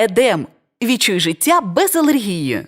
Едем. Відчуй життя без алергії.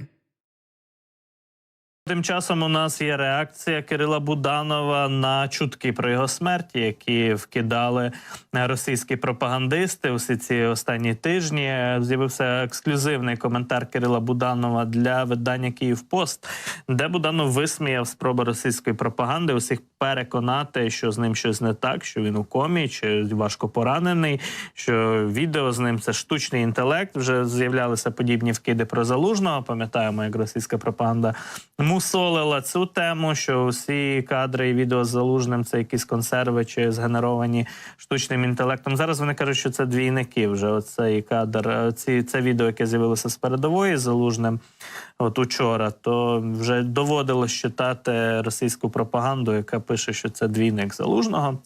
Тим часом у нас є реакція Кирила Буданова на чутки про його смерті, які вкидали російські пропагандисти усі ці останні тижні. З'явився ексклюзивний коментар Кирила Буданова для видання Київпост, де Буданов висміяв спроби російської пропаганди усіх переконати, що з ним щось не так, що він у комі, чи важко поранений. Що відео з ним це штучний інтелект. Вже з'являлися подібні вкиди про залужного. Пам'ятаємо, як російська пропаганда мусолила цю тему, що усі кадри і відео з залужним це якісь консерви чи згенеровані штучним інтелектом. Зараз вони кажуть, що це двійники. Вже оцей кадр, ці це відео, яке з'явилося з передової залужним. От учора, то вже доводилось читати російську пропаганду, яка пише, що це двійник залужного.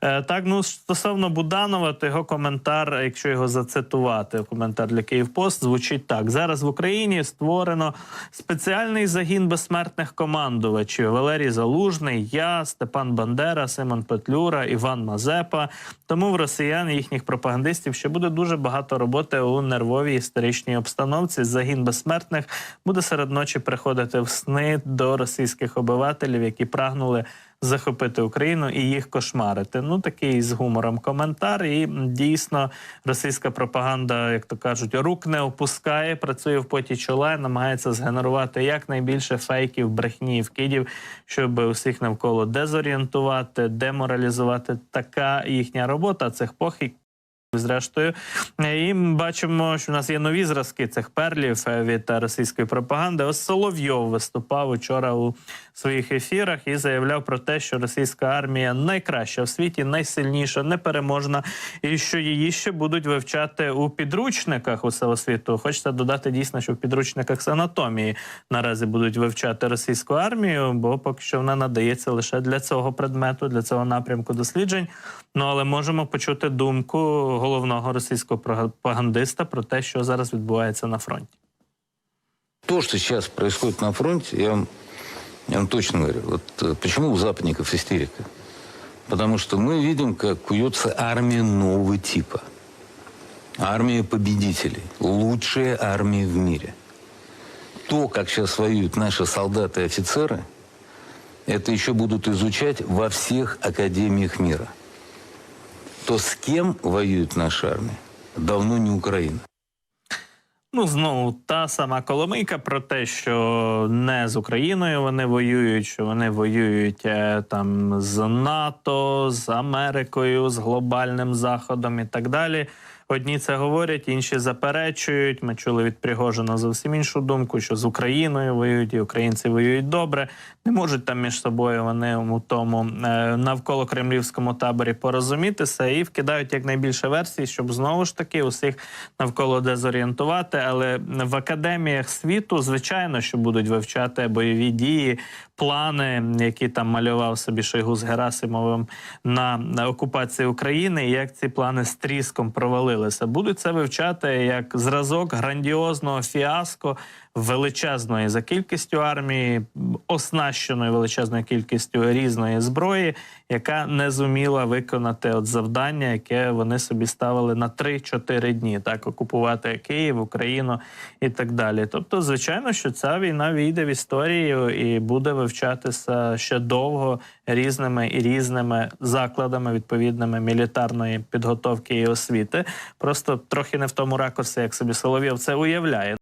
Е, так, ну стосовно Буданова, то його коментар, якщо його зацитувати, коментар для Київпост звучить так: зараз в Україні створено спеціальний загін безсмертних командувачів: Валерій Залужний, я, Степан Бандера, Симон Петлюра, Іван Мазепа. Тому в росіян їхніх пропагандистів ще буде дуже багато роботи у нервовій історичній обстановці. Загін безсмертних буде серед ночі приходити в сни до російських обивателів, які прагнули захопити Україну і їх кошмарити. Ну такий з гумором коментар. І дійсно російська пропаганда, як то кажуть, рук не опускає, працює в поті чола, намагається згенерувати якнайбільше фейків, брехні вкидів, щоб усіх навколо дезорієнтувати, деморалізувати. Така їхня робота цих похиб. Зрештою, і бачимо, що в нас є нові зразки цих перлів е, від е, російської пропаганди. Ось Соловйов виступав учора у своїх ефірах і заявляв про те, що російська армія найкраща в світі, найсильніша, непереможна, і що її ще будуть вивчати у підручниках усього світу. Хочеться додати дійсно, що в підручниках з анатомії наразі будуть вивчати російську армію, бо поки що вона надається лише для цього предмету, для цього напрямку досліджень. Ну але можемо почути думку головного російського пропагандиста про те, що зараз відбувається на фронті. То, что сейчас происходит на фронте, я вам, я вам точно говорю. Вот э, почему у западников истерика? Потому что мы видим, как куется армия нового типа. Армия победителей. Лучшая армия в мире. То, как сейчас воюют наши солдаты и офицеры, это еще будут изучать во всех академиях мира. То, с кем воюет наша армия, давно не Украина. Ну знову та сама Коломийка про те, що не з Україною вони воюють, що вони воюють е, там з НАТО, з Америкою, з глобальним заходом і так далі. Одні це говорять, інші заперечують. Ми чули від Пригожина зовсім іншу думку, що з Україною воюють, і українці воюють добре. Не можуть там між собою вони у тому е, навколо кремлівському таборі порозумітися і вкидають якнайбільше версій, щоб знову ж таки усіх навколо дезорієнтувати. Але в академіях світу, звичайно, що будуть вивчати бойові дії, плани, які там малював собі Шойгу з Герасимовим на, окупації України, і як ці плани з тріском провалилися. Будуть це вивчати як зразок грандіозного фіаско величезної за кількістю армії, оснащеної величезною кількістю різної зброї, яка не зуміла виконати от завдання, яке вони собі ставили на 3-4 дні, так окупувати Київ, Україну і так далі. Тобто, звичайно, що ця війна війде в історію і буде вивчатися ще довго різними і різними закладами відповідними мілітарної підготовки і освіти. Просто трохи не в тому ракурсі, як собі Соловйов це уявляє.